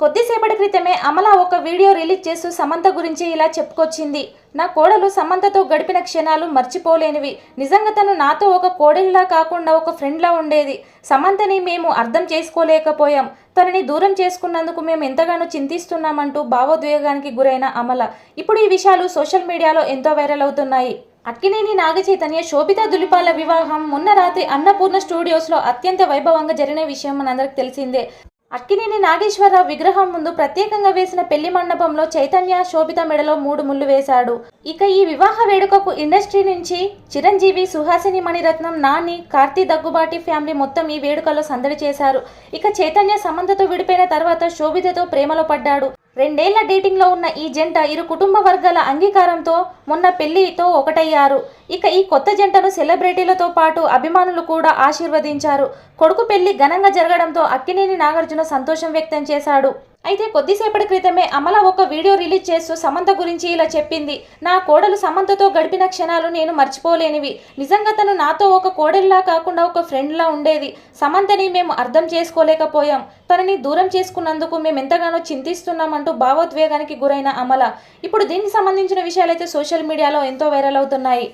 కొద్దిసేపటి క్రితమే అమల ఒక వీడియో రిలీజ్ చేస్తూ సమంత గురించి ఇలా చెప్పుకొచ్చింది. నా కోడలు సమంతతో గడిపిన క్షణాలు మర్చిపోలేనివి. నిజంగా తను నాతో ఒక కోడలిలా కాకుండా ఒక ఫ్రెండ్లా ఉండేది. సమంతని మేము అర్థం చేసుకోలేకపోయాం. తనని దూరం చేసుకున్నందుకు మేము ఎంతగానో చింతిస్తున్నామంటూ భావోద్వేగానికి గురైన అమల. ఇప్పుడు ఈ విషయాలు సోషల్ మీడియాలో ఎంతో వైరల్ అవుతున్నాయి. అక్కినేని నాగచైతన్య శోభిత దులిపాల వివాహం మొన్న రాత్రి అన్నపూర్ణ స్టూడియోస్లో అత్యంత వైభవంగా జరిగిన విషయం మనందరికి తెలిసిందే. అక్కినేని నాగేశ్వరరావు విగ్రహం ముందు ప్రత్యేకంగా వేసిన పెళ్ళి మండపంలో చైతన్య శోభిత మెడలో మూడు ముళ్ళు వేశాడు. ఇక ఈ వివాహ వేడుకకు ఇండస్ట్రీ నుంచి చిరంజీవి సుహాసిని మణిరత్నం నాని కార్తీ దగ్గుబాటి ఫ్యామిలీ మొత్తం ఈ వేడుకలో సందడి చేశారు. ఇక చైతన్య సమంతతో విడిపోయిన తర్వాత శోభితతో ప్రేమలో పడ్డాడు. రెండేళ్ళ డేటింగ్లో ఉన్న ఈ జంట ఇరు కుటుంబ వర్గాల అంగీకారంతో మొన్న పెళ్ళితో ఒకటయ్యారు. ఇక ఈ కొత్త జంటను సెలబ్రిటీలతో పాటు అభిమానులు కూడా ఆశీర్వదించారు. కొడుకు పెళ్ళి ఘనంగా జరగడంతో అక్కినేని నాగార్జున సంతోషం వ్యక్తం చేశాడు. అయితే కొద్దిసేపటి క్రితమే అమల ఒక వీడియో రిలీజ్ చేస్తూ సమంత గురించి ఇలా చెప్పింది. నా కోడలు సమంతతో గడిపిన క్షణాలు నేను మర్చిపోలేనివి. నిజంగా తను నాతో ఒక కోడలిలా కాకుండా ఒక ఫ్రెండ్లా ఉండేది. సమంతని మేము అర్థం చేసుకోలేకపోయాం. తనని దూరం చేసుకున్నందుకు మేము ఎంతగానో చింతిస్తున్నామంటూ భావోద్వేగానికి గురైన అమల. ఇప్పుడు దీనికి సంబంధించిన విషయాలైతే సోషల్ మీడియాలో ఎంతో వైరల్ అవుతున్నాయి.